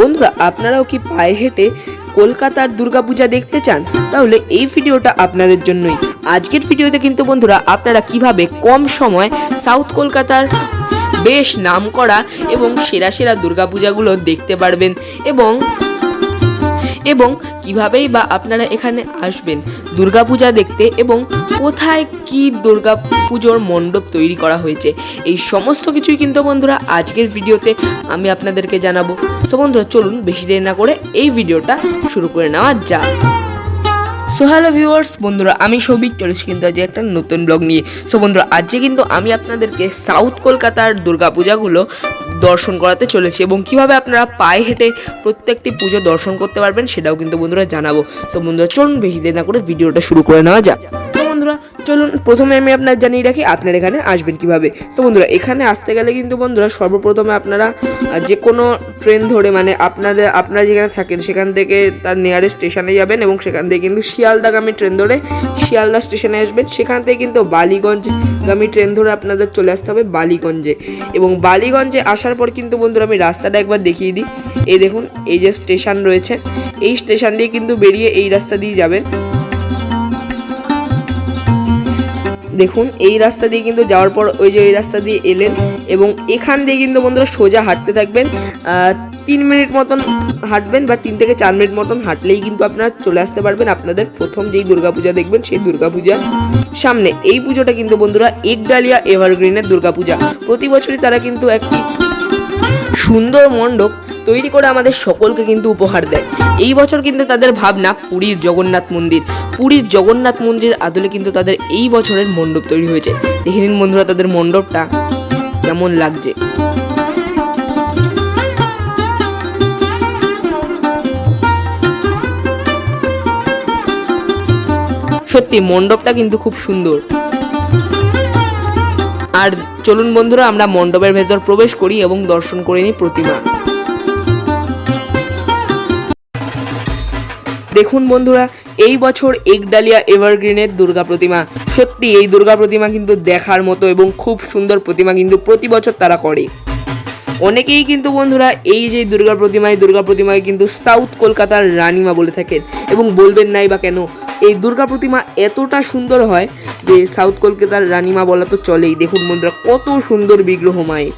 বন্ধুরা, আপনারাও কি পায়ে হেঁটে কলকাতার দুর্গাপূজা দেখতে চান? তাহলে এই ভিডিওটা আপনাদের জন্যই। আজকের ভিডিওতে কিন্তু বন্ধুরা, আপনারা কীভাবে কম সময় সাউথ কলকাতার বেশ নাম করা এবং সেরা সেরা দুর্গাপূজাগুলো দেখতে পারবেন এবং এবং কিভাবেই বা আপনারা এখানে আসবেন, দুর্গাপূজা দেখতে এবং কোথায় কি দুর্গা পুজোর মণ্ডপ তৈরি করা হয়েছে, এই সমস্ত কিছুই কিন্তু বন্ধুরা আজকের ভিডিওতে আমি আপনাদেরকে জানাব। সো বন্ধুরা, চলুন বেশি দেরি না করে এই ভিডিওটা শুরু করে নেওয়া যাক। সো হ্যালো ভিউয়ার্স বন্ধুরা, আমি সৌভিক চলেছি কিন্তু আজকে একটা নতুন ব্লগ নিয়ে। সো বন্ধুরা, আজকে কিন্তু আমি আপনাদেরকে সাউথ কলকাতার দুর্গাপূজাগুলো দর্শন করাতে চলেছি এবং কীভাবে আপনারা পায়ে হেঁটে প্রত্যেকটি পুজো দর্শন করতে পারবেন সেটাও কিন্তু বন্ধুরা জানাব। তো বন্ধুরা চলুন বেশি দেরি না করে ভিডিওটা শুরু করে নেওয়া যাক। চলুন, প্রথমে আমি আপনার জানিয়ে রাখি, আপনারা এখানে আসবেন কীভাবে। তো বন্ধুরা, এখানে আসতে গেলে কিন্তু বন্ধুরা, সর্বপ্রথমে আপনারা যে কোনো ট্রেন ধরে মানে আপনাদের, আপনারা যেখানে থাকেন, সেখান থেকে তার নিয়ারেস্ট স্টেশনে যাবেন এবং সেখান থেকে কিন্তু শিয়ালদাগামী ট্রেন ধরে শিয়ালদা স্টেশনে আসবেন। সেখান থেকে কিন্তু বালিগঞ্জ বালিগঞ্জগামী ট্রেন ধরে আপনাদের চলে আসতে হবে বালিগঞ্জে। এবং বালিগঞ্জে আসার পর কিন্তু বন্ধুরা, আমি রাস্তাটা একবার দেখিয়ে দিই। এই দেখুন, এই যে স্টেশন রয়েছে, এই স্টেশন দিয়ে কিন্তু বেরিয়ে এই রাস্তা দিয়ে যাবেন। দেখুন, এই রাস্তা দিয়ে কিন্তু যাওয়ার পর ওই যে এই রাস্তা দিয়ে এলেন এবং এখান দিয়ে কিন্তু বন্ধুরা সোজা হাঁটতে থাকবেন। তিন মিনিট মতন হাঁটবেন বা তিন থেকে চার মিনিট মতন হাঁটলেই কিন্তু আপনারা চলে আসতে পারবেন আপনাদের প্রথম যেই দুর্গাপূজা দেখবেন সেই দুর্গাপূজার সামনে। এই পুজোটা কিন্তু বন্ধুরা একডালিয়া এভারগ্রিনের দুর্গাপূজা। প্রতি বছরই তারা কিন্তু একটি সুন্দর মণ্ডপ তৈরি করে আমাদের সকলকে কিন্তু উপহার দেয়। এই বছর কিন্তু তাদের ভাবনা পুরীর জগন্নাথ মন্দির। পুরীর জগন্নাথ মন্দির আদলে কিন্তু তাদের এই বছরের মণ্ডপ তৈরি হয়েছে। দেখে নিন বন্ধুরা তাদের মণ্ডপটা কেমন লাগছে। সত্যি, মণ্ডপটা কিন্তু খুব সুন্দর। আর চলুন বন্ধুরা, আমরা মণ্ডপের ভেতর প্রবেশ করি এবং দর্শন করে নিই প্রতিমা। দেখুন বন্ধুরা, এই বছর একডালিয়া এভারগ্রিনের দুর্গা প্রতিমা। সত্যি, এই দুর্গা প্রতিমা কিন্তু দেখার মতো এবং খুব সুন্দর প্রতিমা কিন্তু প্রতি বছর তারা করে। অনেকেই কিন্তু বন্ধুরা, এই যে দুর্গা প্রতিমা এই দুর্গা প্রতিমাকে কিন্তু সাউথ কলকাতার রানীমা বলে থাকেন এবং বলবেন নাই বা কেন, এই দুর্গা প্রতিমা এতটা সুন্দর হয় যে সাউথ কলকাতার রানীমা বলা তো চলেই। দেখুন বন্ধুরা, কত সুন্দর বিগ্রহ মায়ের।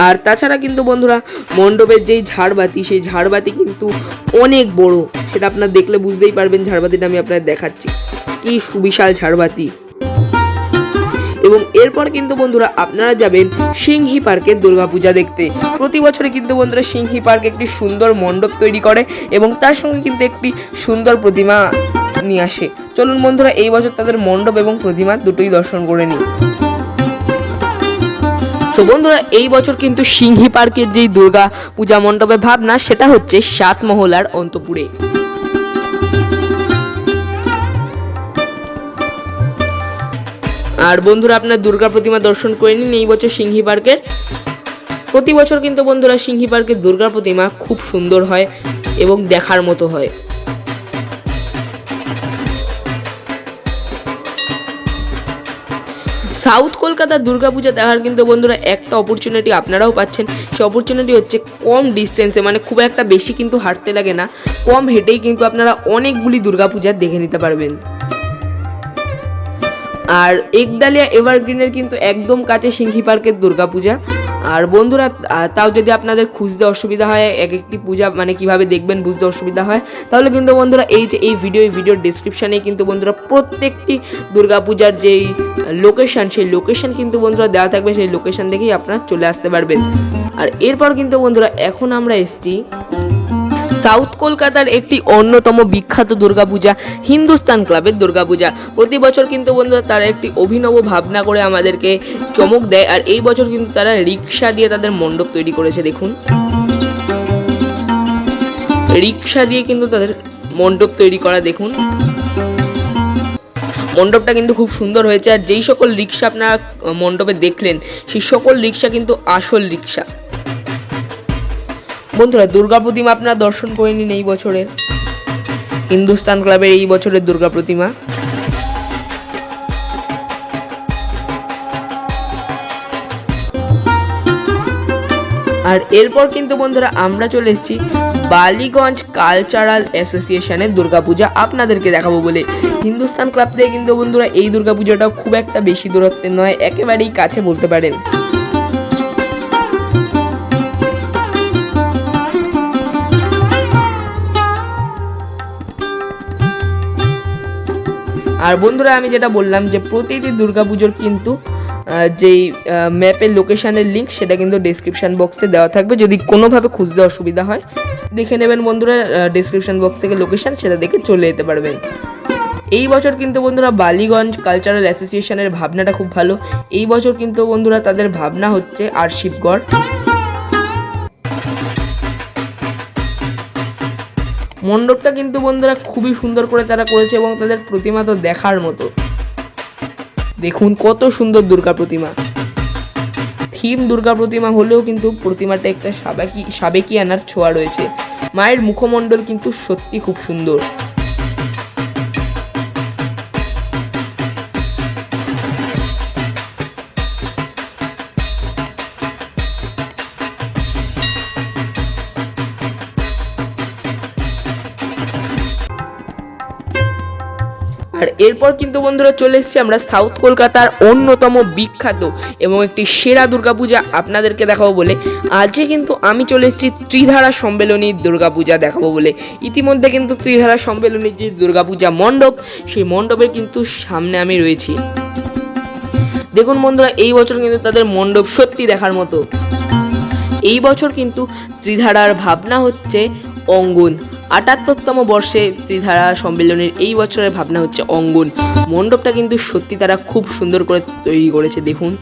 আর তাছাড়া কিন্তু বন্ধুরা, মণ্ডপের যেই ঝাড়বাতি, সেই ঝাড়বাতি কিন্তু অনেক বড়। সেটা আপনারা দেখলে বুঝতেই পারবেন, ঝাড়বাতিটা আমি আপনাদের দেখাচ্ছি। কি সুবিশাল ঝাড়বাতি। এবং এরপর কিন্তু বন্ধুরা, আপনারা যাবেন সিংহি পার্কের দুর্গাপূজা দেখতে। প্রতি বছরে কিন্তু বন্ধুরা, সিংহি পার্ক একটি সুন্দর মণ্ডপ তৈরি করে এবং তার সঙ্গে কিন্তু একটি সুন্দর প্রতিমা নিয়ে আসে। চলুন বন্ধুরা, এই বছর তাদের মণ্ডপ এবং প্রতিমা দুটোই দর্শন করে নিই। সো বন্ধুরা, এই বছর কিন্তু সিংহি পার্কের যেই দুর্গা পূজা মণ্ডপের ভাবনা, সেটা হচ্ছে সাত মহলার অন্তপুরে। আর বন্ধুরা, আপনার দুর্গা প্রতিমা দর্শন করে নিন এই বছর সিংহি পার্কের। প্রতি বছর কিন্তু বন্ধুরা, সিংহি পার্কের দুর্গা প্রতিমা খুব সুন্দর হয় এবং দেখার মতো হয়। সাউথ কলকাতার দুর্গাপূজা দেখার কিন্তু বন্ধুরা একটা অপরচুনিটি আপনারাও পাচ্ছেন। সে অপরচুনিটি হচ্ছে কম ডিস্টেন্সে মানে খুব একটা বেশি কিন্তু হাঁটতে লাগে না। কম হেঁটেই কিন্তু আপনারা অনেকগুলি দুর্গাপূজা দেখে নিতে পারবেন। আর একডালিয়া এভারগ্রিনের কিন্তু একদম কাছে সিংহি পার্কের দুর্গাপূজা। আর বন্ধুরা তাও যদি আপনাদের খুঁজতে অসুবিধা হয়, এক একটি পূজা মানে কীভাবে দেখবেন বুঝতে অসুবিধা হয়, তাহলে কিন্তু বন্ধুরা এই যে, এই ভিডিও এই ভিডিওর ডিসক্রিপশানে কিন্তু বন্ধুরা প্রত্যেকটি দুর্গাপূজার যেই লোকেশান সেই লোকেশান কিন্তু বন্ধুরা দেওয়া থাকবে, সেই লোকেশান দেখেই আপনারা চলে আসতে পারবেন। আর এরপর কিন্তু বন্ধুরা, এখন আমরা এসছি সাউথ কলকাতার একটি অন্যতম বিখ্যাত দুর্গাপূজা, হিন্দুস্তান ক্লাবের দুর্গাপূজা। প্রতি বছর কিন্তু বন্ধুরা তারা একটি অভিনব ভাবনা করে আমাদেরকে চমক দেয় আর এই বছর কিন্তু তারা রিক্সা দিয়ে তাদের মণ্ডপ তৈরি করেছে, দেখুন। রিক্সা দিয়ে কিন্তু তাদের মণ্ডপ তৈরি করা, দেখুন। মণ্ডপটা কিন্তু খুব সুন্দর হয়েছে আর যেই সকল রিক্সা আপনারা মণ্ডপে দেখলেন, সেই সকল রিক্সা কিন্তু আসল রিক্সা। বন্ধুরা, দুর্গা প্রতিমা আপনারা দর্শন করে নিন এই বছরের। হিন্দুস্তান ক্লাবের এই বছরের দুর্গা প্রতিমা। আর এরপর কিন্তু বন্ধুরা, আমরা চলে এসেছি বালিগঞ্জ কালচারাল অ্যাসোসিয়েশনের দুর্গাপূজা আপনাদেরকে দেখাবো বলে। হিন্দুস্তান ক্লাব থেকে কিন্তু বন্ধুরা, এই দুর্গাপূজাটা খুব একটা বেশি দূরত্বে নয়, একেবারেই কাছে বলতে পারেন। আর বন্ধুরা, আমি যেটা বললাম যে প্রতিটি দুর্গাপুজোর কিন্তু যেই ম্যাপের লোকেশানের লিঙ্ক সেটা কিন্তু ডেসক্রিপশন বক্সে দেওয়া থাকবে। যদি কোনোভাবে খুঁজতে অসুবিধা হয়, দেখে নেবেন বন্ধুরা ডেসক্রিপশন বক্স থেকে লোকেশন সেটা দেখে চলে যেতে পারবেন। এই বছর কিন্তু বন্ধুরা, বালিগঞ্জ কালচারাল অ্যাসোসিয়েশনের ভাবনাটা খুব ভালো। এই বছর কিন্তু বন্ধুরা, তাদের ভাবনা হচ্ছে আরশিবগড় মণ্ডপটা কিন্তু বন্ধুরা খুবই সুন্দর করে তারা করেছে এবং তাদের প্রতিমা তো দেখার মতো। দেখুন কত সুন্দর দুর্গা প্রতিমা। থিম দুর্গা প্রতিমা হলেও কিন্তু প্রতিমাটা একটা সাবেকি সাবেকি আনার ছোঁয়া রয়েছে। মায়ের মুখমণ্ডল কিন্তু সত্যি খুব সুন্দর। এরপর কিন্তু বন্ধুরা চলে এসেছি আমরা সাউথ কলকাতার অন্যতম বিখ্যাত এবং একটি সেরা দুর্গাপূজা আপনাদেরকে দেখাবো বলে। আজকে কিন্তু আমি চলে এসেছি ত্রিধারা সম্মেলনীর দুর্গাপূজা দেখাবো বলে। ইতিমধ্যে কিন্তু ত্রিধারা সম্মেলনীর যে দুর্গাপূজা মণ্ডপ, সেই মণ্ডপের কিন্তু সামনে আমি রয়েছি। দেখুন বন্ধুরা, এই বছর কিন্তু তাদের মণ্ডপ সত্যি দেখার মতো। এই বছর কিন্তু ত্রিধারার ভাবনা হচ্ছে অঙ্গন। আটাত্তরতম বর্ষে ত্রিধারা সম্মেলনের এই বছরের ভাবনা হচ্ছে অঙ্গন। মণ্ডপটা কিন্তু সত্যি তারা খুব সুন্দর করে তৈরি করেছে, দেখুন।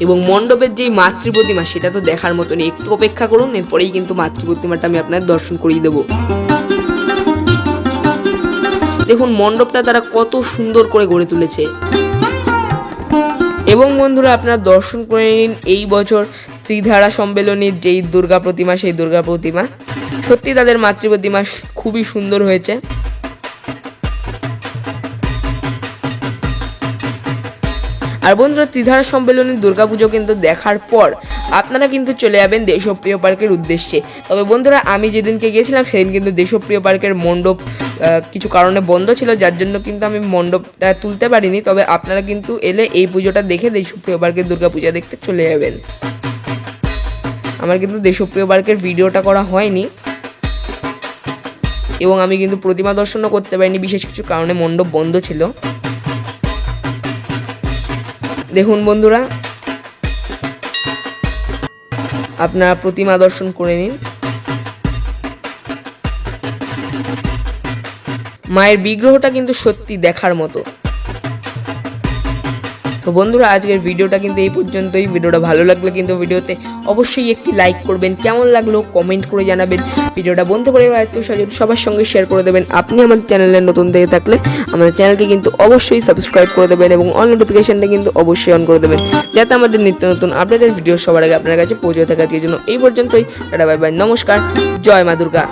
এবং মণ্ডপের যেই মাতৃ প্রতিমা সেটা তো দেখার মতনই। একটু অপেক্ষা করুন, এরপরেই কিন্তু মাতৃ প্রতিমাটা আমি আপনার দর্শন করিয়ে দেবো। দেখুন, মণ্ডপটা তারা কত সুন্দর করে গড়ে তুলেছে। এবং বন্ধুরা, আপনারা দর্শন করে নিন, এই বছর ত্রিধারা সম্মেলনের যেই দুর্গা প্রতিমা, সেই দুর্গা প্রতিমা। সত্যি তাদের মাতৃ প্রতিমা খুবই সুন্দর হয়েছে। আর বন্ধুরা, ত্রিধারা সম্মেলনের দুর্গাপুজো কিন্তু দেখার পর আপনারা কিন্তু চলে যাবেন দেশপ্রিয় পার্কের উদ্দেশ্যে। তবে বন্ধুরা, আমি যেদিনকে গিয়েছিলাম, সেদিন কিন্তু দেশপ্রিয় পার্কের মণ্ডপ কিছু কারণে বন্ধ ছিল, যার জন্য কিন্তু আমি মণ্ডপটা তুলতে পারিনি। তবে আপনারা কিন্তু এলে এই পুজোটা দেখে দেশপ্রিয় পার্কের দুর্গাপূজা দেখতে চলে যাবেন। আমার কিন্তু দেশপ্রিয় পার্কের ভিডিওটা করা হয়নি। এবং আমি কিন্তু প্রতিমা দর্শনও করতে পারিনি, বিশেষ কিছু কারণে মণ্ডপ বন্ধ ছিল। দেখুন বন্ধুরা, আপনারা প্রতিমা দর্শন করে নিন। মায়ের বিগ্রহটা কিন্তু সত্যি দেখার মতো। তো বন্ধুরা, আজকের ভিডিওটা কিন্তু এই পর্যন্তই। ভিডিওটা ভালো লাগলে কিন্তু ভিডিওতে অবশ্যই একটি লাইক করবেন। কেমন লাগল কমেন্ট করে জানাবেন। ভিডিওটা বন্ধু পরিবার আত্মীয় স্বজন সবার সঙ্গে শেয়ার করে দেবেন। আপনি আমার চ্যানেলে নতুন থেকে থাকলে আমাদের চ্যানেলকে কিন্তু অবশ্যই সাবস্ক্রাইব করে দেবেন এবং অল নোটিফিকেশনটা কিন্তু অবশ্যই অন করে দেবেন। যাতে আমাদের নিত্য নতুন আপডেটের ভিডিও সবার আগে আপনার কাছে পৌঁছে থাকে। আজকের জন্য এই পর্যন্তই। টাটা বাই বাই নমস্কার। জয় মা দুর্গা।